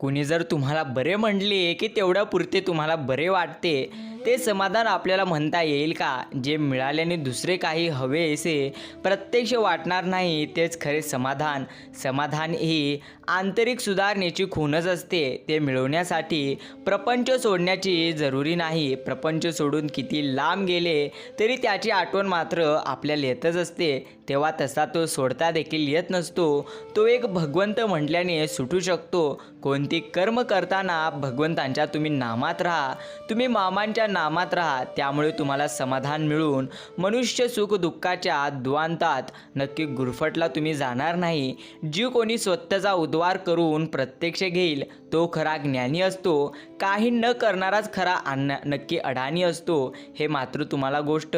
कुणी जर तुम्हाला बरे म्हणले की तेवढ्या पुरते तुम्हाला बरे वाटते ते समाधान आपल्याला म्हणता येईल का? जे मिळाल्याने दुसरे काही हवेसे प्रत्यक्ष वाटणार नाही तेच खरे समाधान. समाधान ही आंतरिक सुधारणेची खूणच असते. ते मिळवण्यासाठी प्रपंच सोडण्याची जरुरी नाही. प्रपंच सोडून किती लांब गेले तरी त्याची आठवण मात्र आपल्याला येतच असते. तेव्हा तसा तो सोडता देखील येत नसतो. तो एक भगवंत म्हटल्याने सुटू शकतो. कोण कोणते कर्म करताना भगवंतांच्या तुम्ही नामात राहा. तुम्ही मामांच्या नामात राहा. त्यामुळे तुम्हाला समाधान मिळून मनुष्य सुख दुःखाच्या द्वांतात नक्की गुरफटला तुम्ही जाणार नाही. जी कोणी स्वतःचा उद्वार करून प्रत्यक्ष घेईल तो खरा ज्ञानी असतो. काही न करणाराच खरा अन्न नक्की अडाणी असतो. हे मात्र तुम्हाला गोष्ट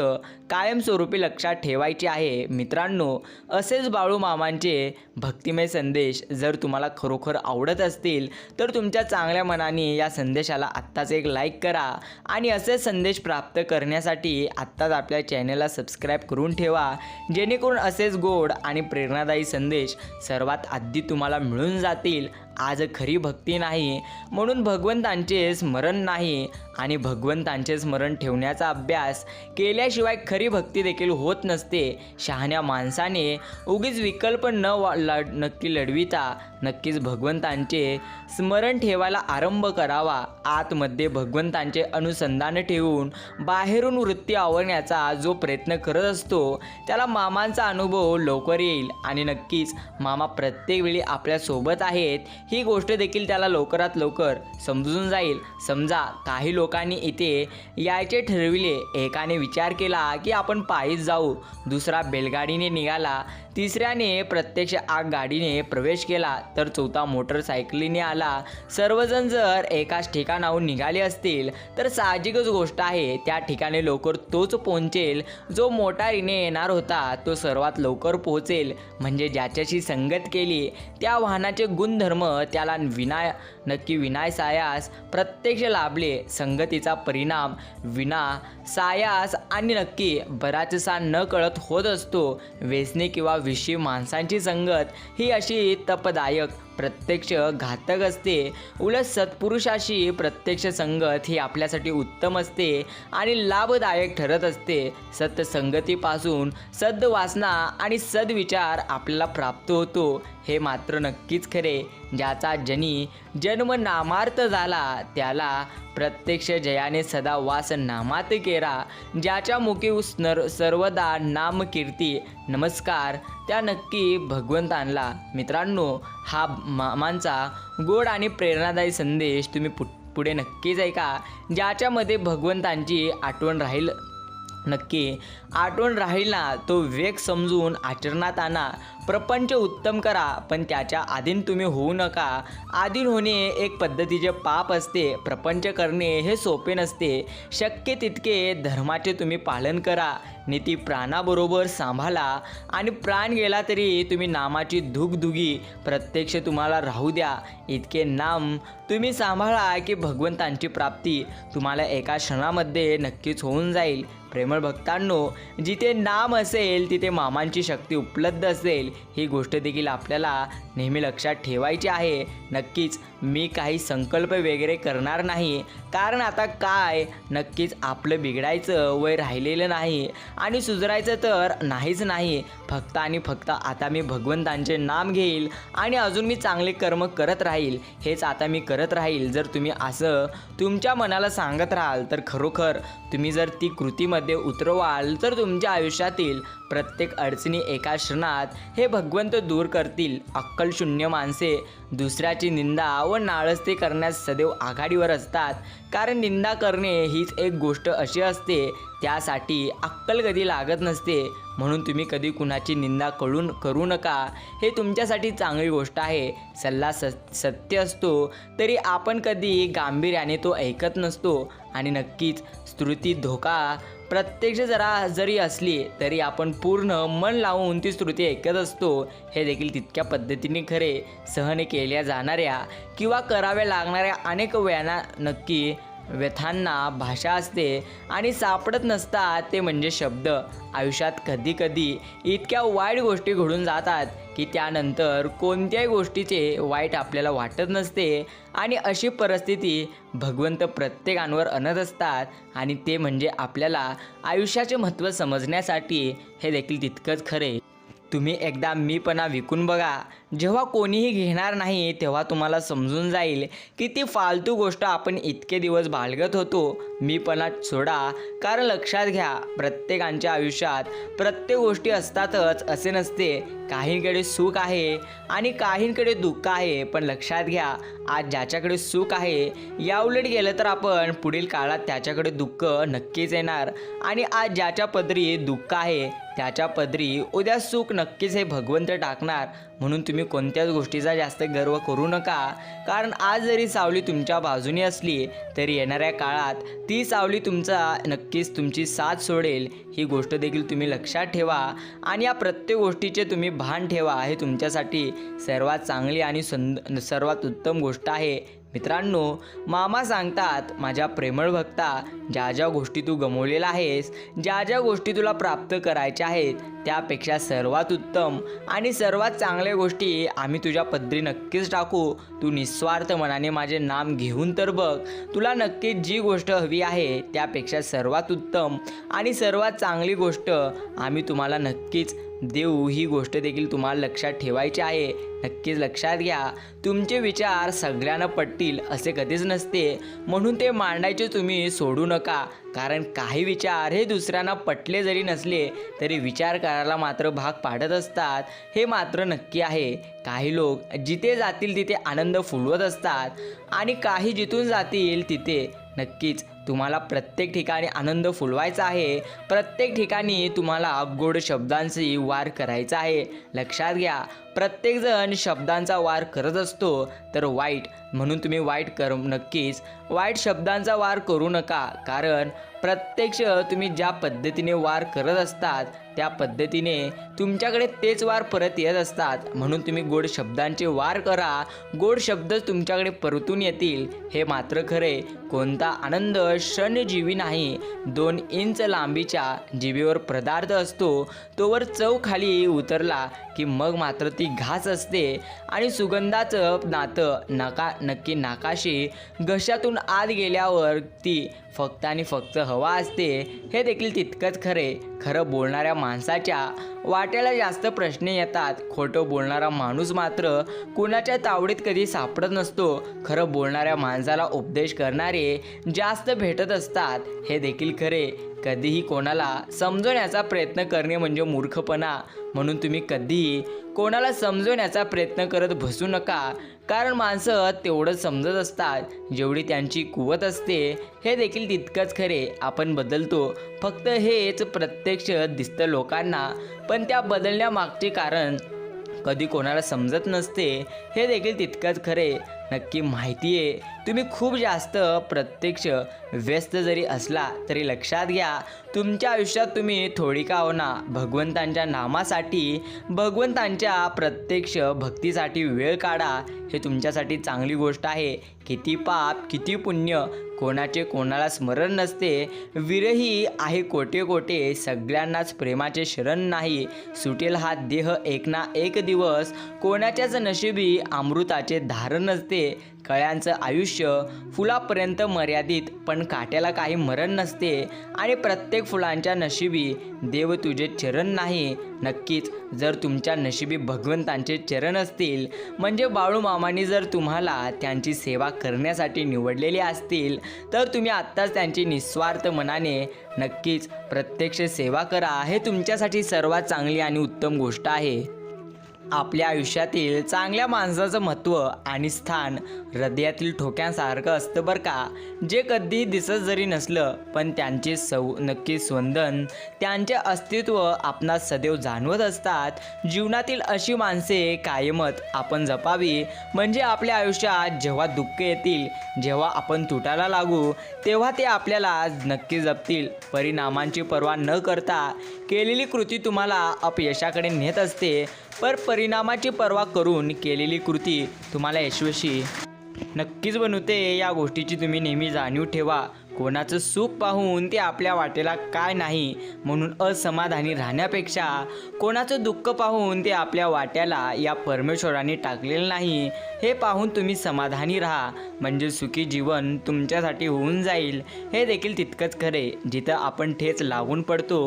कायमस्वरूपी लक्षात ठेवायची आहे. मित्रांनो असेच बाळू मामांचे भक्तिमय संदेश जर तुम्हाला खरोखर आवडत असतील तर तुमच्या चांगल्या मनाने या संदेशाला आत्ताच एक लाईक करा. आणि असे संदेश प्राप्त करण्यासाठी आत्ताच आपल्या चॅनलला सबस्क्राईब करून ठेवा. जेणेकरून असेच गोड आणि प्रेरणादायी संदेश सर्वात आधी तुम्हाला मिळून जातील. आज खरी भक्ती नाही म्हणून भगवंतांचे स्मरण नाही. आणि भगवंतांचे स्मरण ठेवण्याचा अभ्यास केल्याशिवाय खरी भक्ती देखील होत नसते. शहाण्या माणसाने उगीच विकल्प न वा लढ नक्की लढविता नक्कीच भगवंतांचे स्मरण ठेवायला आरंभ करावा. आतमध्ये भगवंतांचे अनुसंधान ठेवून बाहेरून वृत्ती आवरण्याचा जो प्रयत्न करत असतो त्याला मामांचा अनुभव लवकर येईल. आणि नक्कीच मामा प्रत्येक वेळी आपल्यासोबत आहेत ही गोष्ट देखील त्याला लवकरात लवकर समजून जाईल. समजा काही लोकांनी इथे यायचे ठरविले. एकाने विचार केला की आपण पायीच जाऊ. दुसरा बैलगाडीने निघाला. तिसऱ्याने प्रत्यक्ष आग गाडीने प्रवेश केला. तर चौथा मोटरसायकलीने आला. सर्वजण जर एकाच ठिकाणाहून निघाले असतील तर साहजिकच गोष्ट आहे. त्या ठिकाणी लवकर तोच पोहोचेल. जो मोटारीने येणार होता तो सर्वात लवकर पोहोचेल. म्हणजे ज्याच्याशी संगत केली त्या वाहनाचे गुणधर्म त्याला विनाय नक्की विनाय सायास प्रत्यक्ष लाभले. संगतीचा परिणाम विना सायास आणि नक्की बराचसा न कळत होत असतो. व्यसने किंवा विषयी माणसांची संगत ही अशी तपदायक प्रत्यक्ष घातक असते. उलट सत्पुरुषाशी प्रत्यक्ष संगत ही आपल्यासाठी उत्तम असते आणि लाभदायक ठरत असते. सत्संगतीपासून सद्वासना आणि सद्विचार आपल्याला प्राप्त होतो. हे मात्र नक्कीच खरे. ज्याचा जनी जन्म नामार्थ झाला त्याला प्रत्यक्ष जयाने सदा वास नामात केरा. ज्याच्या मुखी स्नर सर्वदा नाम कीर्ती नमस्कार त्या नक्की भगवंतांना मित्रांनो हा मामांचा गोड आणि प्रेरणादायी संदेश तुम्ही पु पुढे नक्कीच ऐका. ज्याच्यामध्ये भगवंतांची आठवण राहील. नक्की आठवण राहील ना तो वेग समजून आचरणात आणा. प्रपंच उत्तम करा पण त्याच्या आधीन तुम्ही होऊ नका. आधीन होणे एक पद्धतीचे पाप असते प्रपंच करणे हे सोपे नसते. शक्य तितके धर्माचे तुम्ही पालन करा नीती प्राणाबरोबर सांभाळा आणि प्राण गेला तरी तुम्ही नामाची धुगधुगी प्रत्यक्ष तुम्हाला राहू द्या. इतके नाम तुम्ही सांभाळा की भगवंतांची प्राप्ती तुम्हाला एका क्षणामध्ये नक्कीच होऊन जाईल. प्रेमळ भक्तांनो जिथे नाम असेल तिथे मामांची शक्ती उपलब्ध असेल. ही गोष्ट देखील आपल्याला नेहमी लक्षात ठेवायची आहे. नक्कीच मी काही संकल्प वगैरे करणार नाही. कारण आता काय? नक्कीच आपलं बिघडायचं वय राहिलेलं नाही. आणि सुधारायचं तर नाहीच नाही. फक्त आणि फक्त आता मी भगवंतांचे नाम घेईल आणि अजून मी चांगले कर्म करत राहील. हेच आता मी करत राहील. जर तुम्ही असं तुमच्या मनाला सांगत राहाल तर खरोखर तुम्ही जर ती कृतीमध्ये उतरवाल तर तुमच्या आयुष्यातील प्रत्येक अडचणी एका क्षणात हे भगवंत दूर करतील. अक्कलशून्य माणसे दुसऱ्याची निंदा व नाळस्ते करण्यास सदैव आघाडीवर असतात. कारण निंदा करणे हीच एक गोष्ट अशी असते त्यासाठी अक्कल कधी लागत नसते. म्हणून तुम्ही कधी कुणाची निंदा कळून करू नका. हे तुमच्यासाठी चांगली गोष्ट आहे. सल्ला स सत्य असतो. तरी आपण कधी गांभीर्याने तो ऐकत नसतो. आणि नक्कीच स्तुती धोका प्रत्यक्ष जरा जरी असली तरी आपण पूर्ण मन लावून ती स्तुती ऐकत असतो. हे देखील तितक्या पद्धतीने खरे. सहन केल्या जाणाऱ्या किंवा कराव्या लागणाऱ्या अनेक व्याना नक्की व्यथांना भाषा असते आणि सापडत नसतात ते म्हणजे शब्द. आयुष्यात कधी कधी इतक्या वाईट गोष्टी घडून जातात की त्यानंतर कोणत्याही गोष्टीचे वाईट आपल्याला वाटत नसते आणि अशी परिस्थिती भगवंत प्रत्येकांवर आणत असतात आणि ते म्हणजे आपल्याला आयुष्याचे महत्त्व समजण्यासाठी हे देखील तितकंच खरे. तुम्ही एकदा मीपणा विकून बघा. जेव्हा कोणीही घेणार नाही तेव्हा तुम्हाला समजून जाईल की ती फालतू गोष्ट आपण इतके दिवस बाळगत होतो. मीपणा सोडा. कारण लक्षात घ्या प्रत्येकांच्या आयुष्यात प्रत्येक गोष्टी असतातच असे नसते. काहींकडे सुख आहे आणि काहींकडे दुःख आहे. पण लक्षात घ्या आज ज्याच्याकडे सुख आहे याउलट गेलं तर आपण पुढील काळात त्याच्याकडे दुःख नक्कीच येणार. आणि आज ज्याच्या पदरी दुःख आहे त्याच्या पदरी उद्या सुख नक्कीच हे भगवंत टाकणार. म्हणून तुम्ही कोणत्याच गोष्टीचा जास्त गर्व करू नका. कारण आज जरी सावली तुमच्या बाजूने असली तरी येणाऱ्या काळात ती सावली तुमचा नक्कीच तुमची साथ सोडेल. ही गोष्ट देखील तुम्ही लक्षात ठेवा. आणि या प्रत्येक गोष्टीचे तुम्ही भान ठेवा हे तुमच्यासाठी. सर्वात चांगली आणि सुंद सर्वात उत्तम गोष्ट आहे. मित्रांनो मामा सांगतात माझ्या प्रेमळ भक्ता ज्या ज्या गोष्टी तू गमवलेल्या आहेस ज्या ज्या गोष्टी तुला प्राप्त करायच्या आहेत त्यापेक्षा सर्वात उत्तम आणि सर्वात चांगल्या गोष्टी आम्ही तुझ्या पदरी नक्कीच टाकू. तू निस्वार्थ मनाने माझे नाम घेऊन तर बघ. तुला नक्कीच जी गोष्ट हवी आहे त्यापेक्षा सर्वात उत्तम आणि सर्वात चांगली गोष्ट आम्ही तुम्हाला नक्कीच देऊ ही गोष्ट देखील तुम्हाला लक्षात ठेवायची आहे. नक्कीच लक्षात घ्या. तुमचे विचार सगळ्यांना पटतील असे कधीच नसते. म्हणून ते मांडायचे तुम्ही सोडू नका. कारण काही विचार हे दुसऱ्यांना पटले जरी नसले तरी विचार करायला मात्र भाग पाडत असतात. हे मात्र नक्की आहे. काही लोक जिथे जातील तिथे आनंद फुलवत असतात. आणि काही जिथून जातील तिथे नक्कीच तुम्हाला प्रत्येक ठिकाणी आनंद फुलवायचा आहे. प्रत्येक ठिकाणी तुम्हाला गोड शब्दांची वार करायचा आहे. लक्षात घ्या प्रत्येकजण शब्दांचा वार करत असतो तर वाईट म्हणून तुम्ही वाईट कर नक्कीच. वाईट शब्दांचा वार करू नका कारण प्रत्यक्ष तुम्ही ज्या पद्धतीने वार करत असतात त्या पद्धतीने तुमच्याकडे तेच वार परत येत असतात. म्हणून तुम्ही गोड शब्दांचे वार करा. गोड शब्दच तुमच्याकडे परतून येतील. हे मात्र खरे. कोणता आनंद क्षणजीवी नाही. दोन इंच लांबीच्या जिभेवर पदार्थ असतो. तोवर चव खाली उतरला. की मग मात्र ती घास असते आणि सुगंधाचं नातं नका नक्की नाकाशी घशातून आत गेल्यावर ती फक्त आणि फक्त हवा असते हे देखील तितकंच खरे. खरं बोलणाऱ्या माणसाच्या वाट्याला जास्त प्रश्न येतात. खोटं बोलणारा माणूस मात्र कुणाच्या तावडीत कधी सापडत नसतो. खरं बोलणाऱ्या माणसाला उपदेश करणारे जास्त भेटत असतात हे देखील खरे. कधीही कोणाला समजवण्याचा प्रयत्न करणे म्हणजे मूर्खपणा. म्हणून तुम्ही कधीही कोणाला समजवण्याचा प्रयत्न करत बसू नका. कारण माणसं तेवढं समजत असतात. जेवढी त्यांची कुवत असते हे देखील तितकंच खरे. आपण बदलतो. फक्त हेच प्रत्यक्ष दिसतं लोकांना. पण त्या बदलण्यामागचे कारण कधी कोणाला समजत नसते हे देखील तितकंच खरे. नक्की माहिती आहे तुम्ही खूप जास्त प्रत्यक्ष व्यस्त जरी असला तरी लक्षात घ्या तुमच्या आयुष्यात तुम्ही थोडी का होना भगवंतांच्या नामासाठी भगवंतांच्या प्रत्यक्ष भक्तीसाठी वेळ काढा. हे तुमच्यासाठी चांगली गोष्ट आहे. किती पाप किती पुण्य कोणाचे कोणाला स्मरण नसते. विरही आहे कोटे कोटे सगळ्यांनाच प्रेमाचे शरण नाही. सुटेल हा देह एक ना एक दिवस. कोणाच्याच नशिबी अमृताचे धारण नसते. कळ्यांचं आयुष्य फुलापर्यंत मर्यादित पण काट्याला काही मरण नसते. आणि प्रत्येक फुलांच्या नशिबी देव तुझे चरण नाही. नक्कीच जर तुमच्या नशिबी भगवंतांचे चरण असतील म्हणजे बाळू मामांनी जर तुम्हाला त्यांची सेवा करण्यासाठी निवडलेली असतील तर तुम्ही आत्ताच त्यांची निस्वार्थ मनाने नक्कीच प्रत्यक्ष सेवा करा. हे तुमच्यासाठी सर्वात चांगली आणि उत्तम गोष्ट आहे. आपल्या आयुष्यातील चांगल्या माणसाचं महत्त्व आणि स्थान हृदयातील ठोक्यांसारखं असतं बरं का. जे कधी दिसत जरी नसलं पण त्यांचे सौ नक्की स्पंदन त्यांचे अस्तित्व आपणास सदैव जाणवत असतात. जीवनातील अशी माणसे कायमत आपण जपावी. म्हणजे आपल्या आयुष्यात जेव्हा दुःख येतील जेव्हा आपण तुटायला लागू तेव्हा ते आपल्याला नक्की जपतील. परिणामांची पर्वा न करता केलेली कृती तुम्हाला अपयशाकडे नेत असते. पर परिणामाची पर्वा करून केलेली कृती तुम्हाला यशस्वी. नक्कीच बनवते या गोष्टीची तुम्ही नेहमी जाणीव ठेवा. कोणाचं सुख पाहून ते आपल्या वाटेला काय नाही म्हणून असमाधानी राहण्यापेक्षा कोणाचं दुःख पाहून ते आपल्या वाट्याला या परमेश्वराने टाकलेलं नाही हे पाहून तुम्ही समाधानी राहा. म्हणजे सुखी जीवन तुमच्यासाठी होऊन जाईल. हे देखील तितकंच खरे. जिथं आपण ठेच लागून पडतो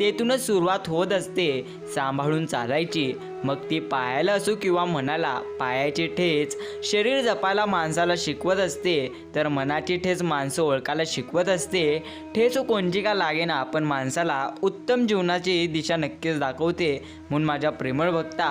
तेथूनच सुरुवात होत असते सांभाळून चालायची. मग ती पायाला असो किंवा मनाला पायाची ठेच शरीर जपायला माणसाला शिकवत असते तर मनाची ठेच माणसं ओळखायला शिकवत असते. ठेच कोणची का लागेना पण माणसाला उत्तम जीवनाची दिशा नक्कीच दाखवते म्हणून माझ्या प्रेमळ भक्ता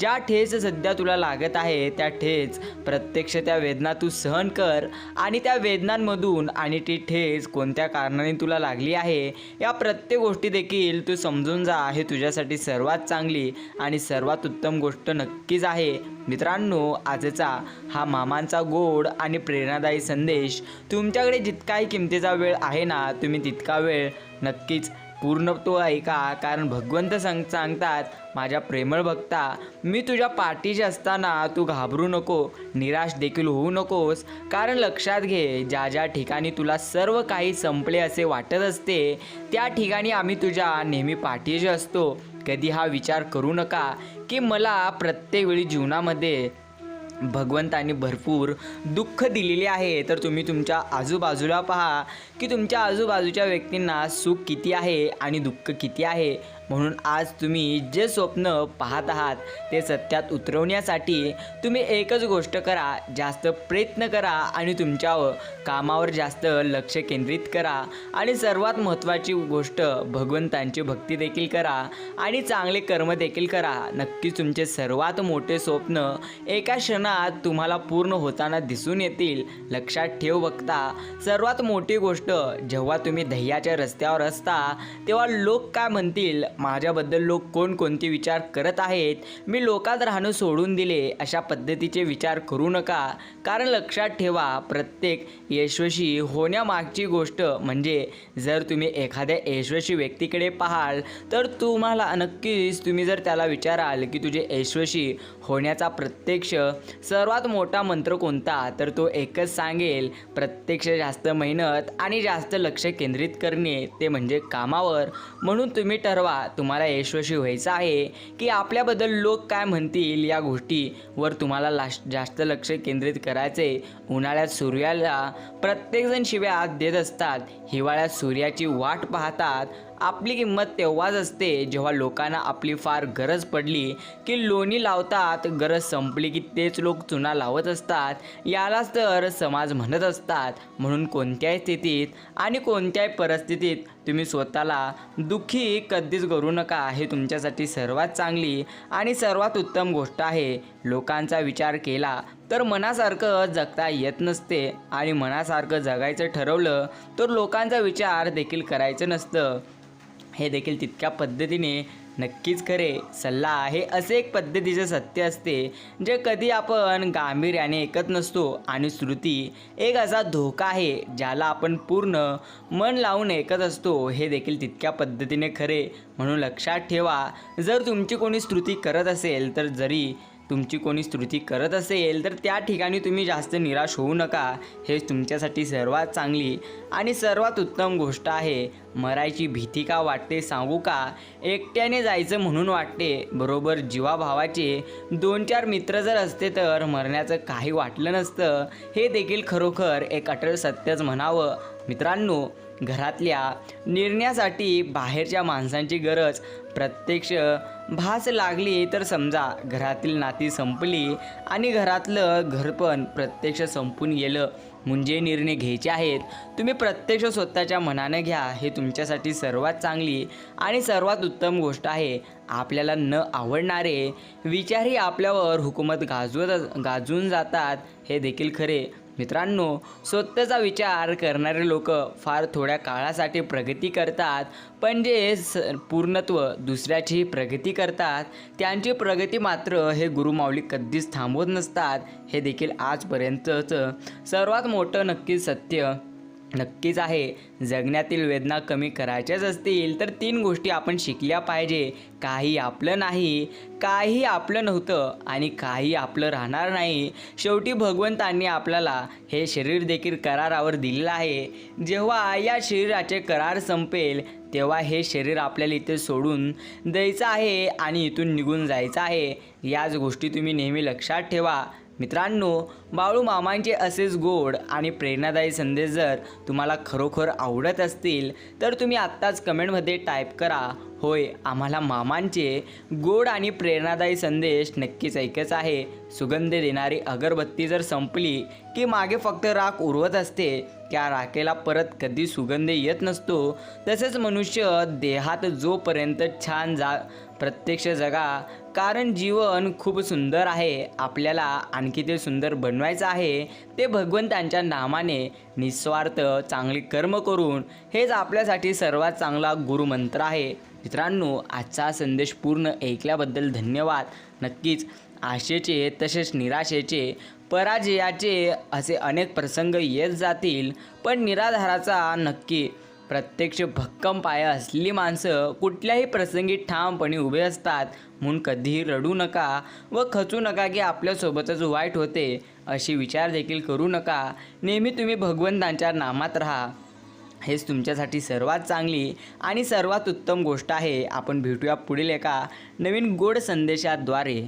ज्या ठेच सध्या तुला लागत आहे त्या ठेच प्रत्यक्ष त्या वेदना तू सहन कर आणि त्या वेदनांमधून आणि ती ठेच कोणत्या कारणाने तुला लागली आहे या प्रत्येक गोष्टी देखील तू समजून जा हे तुझ्यासाठी सर्वात चांगली आणि सर्वात उत्तम गोष्ट नक्कीच आहे. मित्रांनो आजचा हा मामांचा गोड आणि प्रेरणादायी संदेश तुमच्याकडे जितकाही किमतीचा वेळ आहे ना तुम्ही तितका वेळ नक्कीच पूर्ण तो ऐका. कारण भगवंत सांग सांगतात माझ्या प्रेमळ भक्ता मी तुझ्या पाठीशी असताना तू घाबरू नको निराश देखील होऊ नकोस. कारण लक्षात घे ज्या ज्या ठिकाणी तुला सर्व काही संपले असे वाटत असते त्या ठिकाणी आम्ही तुझ्या नेहमी पाठीशी असतो. कधी हा विचार करू नका की मला प्रत्येक वेळी जीवनामध्ये भगवंताने भरपूर दुःख दिलेले आहे. तर तुम्ही तुमच्या आजूबाजूला पहा की तुमच्या आजूबाजूच्या व्यक्तींना सुख किती आहे आणि दुःख किती आहे? म्हणून आज तुम्ही जे स्वप्न पाहत आहात ते सत्यात उतरवण्यासाठी तुम्ही एकच गोष्ट करा जास्त प्रयत्न करा आणि तुमच्या कामावर जास्त लक्ष केंद्रित करा आणि सर्वात महत्त्वाची गोष्ट भगवंतांची भक्ती देखील करा आणि चांगले कर्म देखील करा. नक्कीच तुमचे सर्वात मोठे स्वप्न एका क्षणात तुम्हाला पूर्ण होताना दिसून येतील. लक्षात ठेव बघता सर्वात मोठी गोष्ट जेव्हा तुम्ही ध्येयाच्या रस्त्यावर असता तेव्हा लोक काय म्हणतील? माझ्याबद्दल लोक कोणकोणते विचार करत आहेत मी लोकात राहणं सोडून दिले अशा पद्धतीचे विचार करू नका. कारण लक्षात ठेवा प्रत्येक यशस्वी होण्यामागची गोष्ट म्हणजे जर तुम्ही एखाद्या यशस्वी व्यक्तीकडे पाहाल तर तुम्हाला नक्कीच तुम्ही जर त्याला विचाराल की तुझे यशस्वी होण्याचा प्रत्यक्ष सर्वात मोठा मंत्र कोणता तर तो एकच सांगेल प्रत्यक्ष जास्त मेहनत आणि जास्त लक्ष केंद्रित करणे ते म्हणजे कामावर. म्हणून तुम्ही ठरवा तुम्हाला यशस्वी व्हायचं आहे की आपल्याबद्दल लोक काय म्हणतील या गोष्टीवर तुम्हाला लाश जास्त लक्ष केंद्रित करायचे उन्हाळ्यात सूर्याला प्रत्येकजण शिव्या देत असतात. हिवाळ्यात सूर्याची वाट पाहतात. आपली किंमत तेव्हाच असते जेव्हा लोकांना आपली फार गरज पडली की लोणी लावतात गरज संपली की तेच लोक चुना लावत असतात. यालाच तर समाज म्हणत असतात. म्हणून कोणत्याही स्थितीत आणि कोणत्याही परिस्थितीत तुम्ही स्वतःला दुःखी कधीच करू नका. हे तुमच्यासाठी सर्वात चांगली आणि सर्वात उत्तम गोष्ट आहे. लोकांचा विचार केला तर मनासारखं जगता येत नसते आणि मनासारखं जगायचं ठरवलं तर लोकांचा विचार देखील करायचं नसतं. हे देखील तितक्या पद्धतीने नक्कीच खरे. सल्ला आहे असे एक पद्धतीचे सत्य असते जे कधी आपण गांभीर्याने ऐकत नसतो आणि श्रुती एक असा धोका आहे ज्याला आपण पूर्ण मन लावून ऐकत असतो हे देखील तितक्या पद्धतीने खरे. म्हणून लक्षात ठेवा जर तुमची कोणी स्तुती करत असेल तर जरी तुमची कोणी स्तुती करत असेल तर त्या ठिकाणी तुम्ही जास्त निराश होऊ नका. हेच तुमच्यासाठी सर्वात चांगली आणि सर्वात उत्तम गोष्ट आहे. मरायची भीती का वाटते सांगू का? एकट्याने जायचं म्हणून वाटते. बरोबर जीवाभावाचे दोन चार मित्र जर असते तर मरण्याचं काही वाटलं नसतं. हे देखील खरोखर एक अटल सत्यच म्हणावं. मित्रांनो घरातल्या निर्ण्यासाठी बाहेरच्या माणसांची गरज प्रत्यक्ष भास लागली तर समजा घरातील नाती संपली आणि घरातलं घर पण प्रत्यक्ष संपून गेलं म्हणजे निर्णय घ्यायचे आहेत. तुम्ही प्रत्यक्ष स्वतःच्या मनानं घ्या हे तुमच्यासाठी सर्वात चांगली आणि सर्वात उत्तम गोष्ट आहे. आपल्याला न आवडणारे विचारही आपल्यावर हुकूमत गाजवत गाजून जातात हे देखील खरे. मित्रांनो स्वतःचा विचार करणारे लोक फार थोड्या काळासाठी प्रगती करतात पण जे स पूर्णत्व दुसऱ्याचीही प्रगती करतात त्यांची प्रगती मात्र हे गुरुमाऊली कधीच थांबवत नसतात. हे देखील आजपर्यंतचं. सर्वात मोठं नक्की सत्य नक्कीच आहे. जगण्यातील वेदना कमी करायच्याच असतील तर तीन गोष्टी आपण शिकल्या पाहिजे. काही आपलं नाही काही आपलं नव्हतं आणि काही आपलं राहणार नाही. शेवटी भगवंतांनी आपल्याला हे शरीर देखील करारावर दिलेलं आहे. जेव्हा या शरीराचे करार संपेल तेव्हा हे शरीर आपल्याला इथे सोडून द्यायचं आहे आणि इथून निघून जायचं आहे. याच गोष्टी तुम्ही नेहमी लक्षात ठेवा. मित्रांनो बाळू मामांचे असेच गोड आणि प्रेरणादायी संदेश जर तुम्हाला खरोखर आवडत असतील तर तुम्ही आत्ताच कमेंटमध्ये टाईप करा. होय आम्हाला मामांचे गोड आणि प्रेरणादायी संदेश नक्कीच ऐकच आहे. सुगंध देणारी अगरबत्ती जर संपली की मागे फक्त राख उरवत असते त्या राखेला परत कधी सुगंध येत नसतो. तसेच मनुष्य देहात जोपर्यंत छान जा प्रत्यक्ष जगा कारण जीवन खूप सुंदर आहे. आपल्याला आणखी ते सुंदर बनवायचं आहे. ते भगवंतांच्या नामाने निस्वार्थ चांगले कर्म करून हेच आपल्यासाठी सर्वात चांगला गुरुमंत्र आहे. मित्रांनो आजचा संदेश पूर्ण ऐकल्याबद्दल धन्यवाद. नक्कीच आशेचे तसेच निराशेचे पराजयाचे असे अनेक प्रसंग येत जातील पण निराधाराचा नक्की प्रत्यक्ष भक्कम पाया असलेली माणसं कुठल्याही प्रसंगी ठामपणे उभे असतात म्हणून कधीही रडू नका व खचू नका की आपल्यासोबतच वाईट होते अशी विचार देखील करू नका. नेहमी तुम्ही भगवंतांच्या नामात राहा. हेच तुमच्यासाठी सर्वात चांगली आणि सर्वात उत्तम गोष्ट आहे. आपण भेटूया पुढील एका नवीन गोड संदेशाद्वारे.